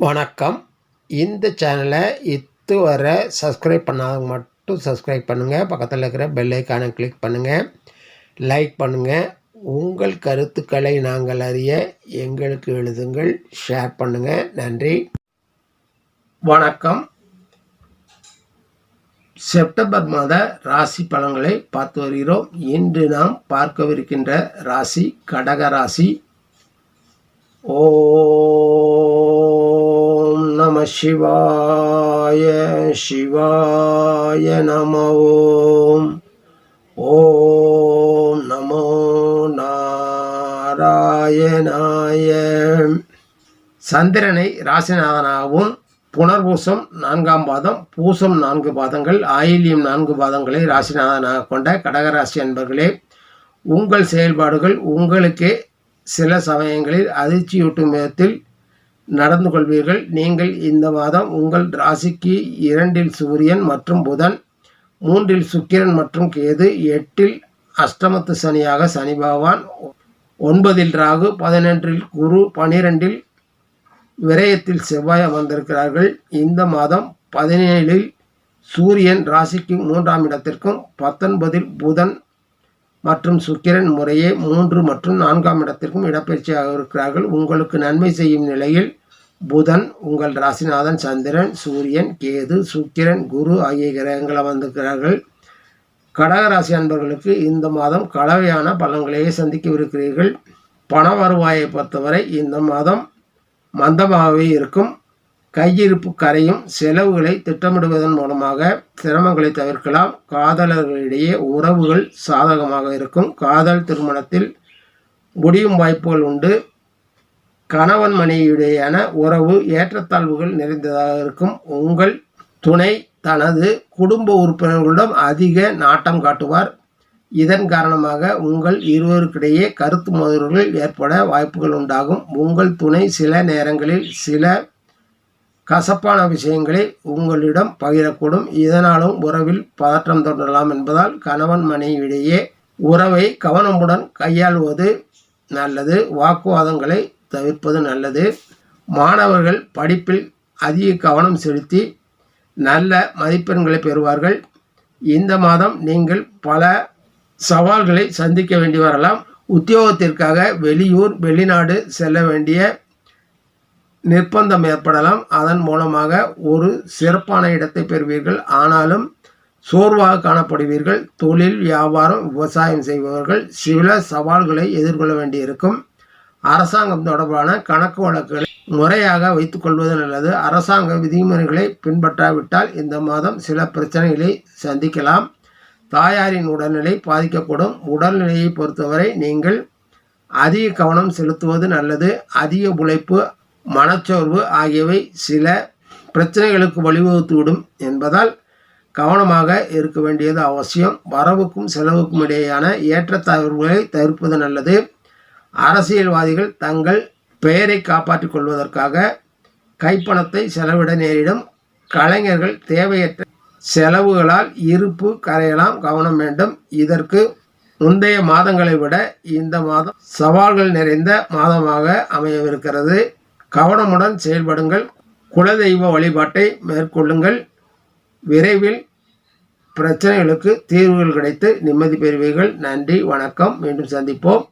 வணக்கம். இந்த சேனலை இத்து வர சப்ஸ்கிரைப் பண்ணாதவங்க மட்டும் சப்ஸ்கிரைப் பண்ணுங்கள் பக்கத்தில் இருக்கிற பெல் ஐக்கானை கிளிக் பண்ணுங்கள் லைக் பண்ணுங்கள் உங்கள் கருத்துக்களை நாங்கள் அறிய எங்களுக்கு எழுதுங்கள். ஷேர் பண்ணுங்கள் நன்றி. வணக்கம். செப்டம்பர் மாத ராசி பலன்களை பார்த்து வருகிறோம். இன்று நாம் பார்க்கவிருக்கின்ற ராசி கடக ராசி. ஓ நம சிவாய சிவாய நம ஓம் நமோ நாராயணாய சந்திரனை ராசிநாதனாகவும் புனர்பூசம் நான்காம் பாதம் பூசம் நான்கு பாதங்கள் ஆயில்யம் நான்கு பாதங்களை ராசிநாதனாக கொண்ட கடகராசி அன்பர்களே உங்கள் செயல்பாடுகள் உங்களுக்கே சில சமயங்களில் அதிர்ச்சியூட்டும் விதத்தில் நடந்து கொள்வீர்கள். நீங்கள் இந்த மாதம் உங்கள் ராசிக்கு இரண்டில் சூரியன் மற்றும் புதன் மூன்றில் சுக்கிரன் மற்றும் கேது எட்டில் அஷ்டமத்து சனியாக சனி பகவான் ஒன்பதில் ராகு பதினொன்றில் குரு பனிரெண்டில் விரயத்தில் செவ்வாய் அமர்ந்திருக்கிறார்கள். இந்த மாதம் பதினேழில் சூரியன் ராசிக்கு மூன்றாம் இடத்திற்கும் பத்தொன்பதில் புதன் மற்றும் சுக்கிரன் முறையே மூன்று மற்றும் நான்காம் இடத்திற்கும் இடப்பெயர்ச்சியாக இருக்கிறார்கள். உங்களுக்கு நன்மை செய்யும் நிலையில் புதன் உங்கள் ராசிநாதன் சந்திரன் சூரியன் கேது சுக்கிரன் குரு ஆகிய கிரகங்களை வந்திருக்கிறார்கள். கடகராசி அன்பர்களுக்கு இந்த மாதம் கலவையான பலன்களையே சந்திக்கவிருக்கிறீர்கள். பண வருவாயை பொறுத்தவரை இந்த மாதம் மந்தமாகவே இருக்கும். கையிருப்பு கரையும் செலவுகளை திட்டமிடுவதன் மூலமாக சிரமங்களை தவிர்க்கலாம். காதலர்களிடையே உறவுகள் சாதகமாக இருக்கும். காதல் திருமணத்தில் முடியும் வாய்ப்புகள் உண்டு. கணவன் மனைவியுடையான உறவு ஏற்றத்தாழ்வுகள் நிறைந்ததாக இருக்கும். உங்கள் துணை தனது குடும்ப உறுப்பினர்களிடம் அதிக நாட்டம் காட்டுவார். இதன் காரணமாக உங்கள் இருவருக்கிடையே கருத்து மோதல்கள் ஏற்பட வாய்ப்புகள் உண்டாகும். உங்கள் துணை சில நேரங்களில் சில கசப்பான விஷயங்களை உங்களிடம் பகிரக்கூடும். இதனாலும் உறவில் பதற்றம் தொடரலாம் என்பதால் கணவன் மனைவியிடையே உறவை கவனமுடன் கையாள்வது நல்லது. வாக்குவாதங்களை தவிர்ப்பது நல்லது. மாணவர்கள் படிப்பில் அதிக கவனம் செலுத்தி நல்ல மதிப்பெண்களை பெறுவார்கள். இந்த மாதம் நீங்கள் பல சவால்களை சந்திக்க வேண்டி வரலாம். உத்தியோகத்திற்காக வெளியூர் வெளிநாடு செல்ல வேண்டிய நிர்பந்தம் ஏற்படலாம். அதன் மூலமாக ஒரு சிறப்பான இடத்தை பெறுவீர்கள். ஆனாலும் சோர்வாக காணப்படுவீர்கள். தொழில் வியாபாரம் விவசாயம் செய்பவர்கள் சில சவால்களை எதிர்கொள்ள வேண்டியிருக்கும். அரசாங்கம் தொடர்பான கணக்கு வழக்குகளை முறையாக வைத்துக்கொள்வது நல்லது. அரசாங்க விதிமுறைகளை பின்பற்றாவிட்டால் இந்த மாதம் சில பிரச்சனைகளை சந்திக்கலாம். தாயாரின் உடல்நிலை பாதிக்கக்கூடும் உடல்நிலையை பொறுத்தவரை நீங்கள் அதிக கவனம் செலுத்துவது நல்லது. அதிக உழைப்பு மனச்சோர்வு ஆகியவை சில பிரச்சனைகளுக்கு வழிவகுத்துவிடும் என்பதால் கவனமாக இருக்க வேண்டியது அவசியம். வரவுக்கும் செலவுக்கும் இடையேயான ஏற்றத்தாழ்வுகளை தவிர்ப்பது நல்லது. அரசியல்வாதிகள் தங்கள் பெயரை காப்பாற்றிக் கொள்வதற்காக கைப்பணத்தை செலவிட நேரிடும். கலைஞர்கள் தேவையற்ற செலவுகளால் இருப்பு கரையலாம் கவனம் வேண்டும். இதற்கு முந்தைய மாதங்களை விட இந்த மாதம் சவால்கள் நிறைந்த மாதமாக அமையவிருக்கிறது. கவனமுடன் செயல்படுங்கள். குலதெய்வ வழிபாட்டை மேற்கொள்ளுங்கள். விரைவில் பிரச்சனைகளுக்கு தீர்வுகள் கிடைத்து நிம்மதி பெறுவீர்கள். நன்றி வணக்கம். மீண்டும் சந்திப்போம்.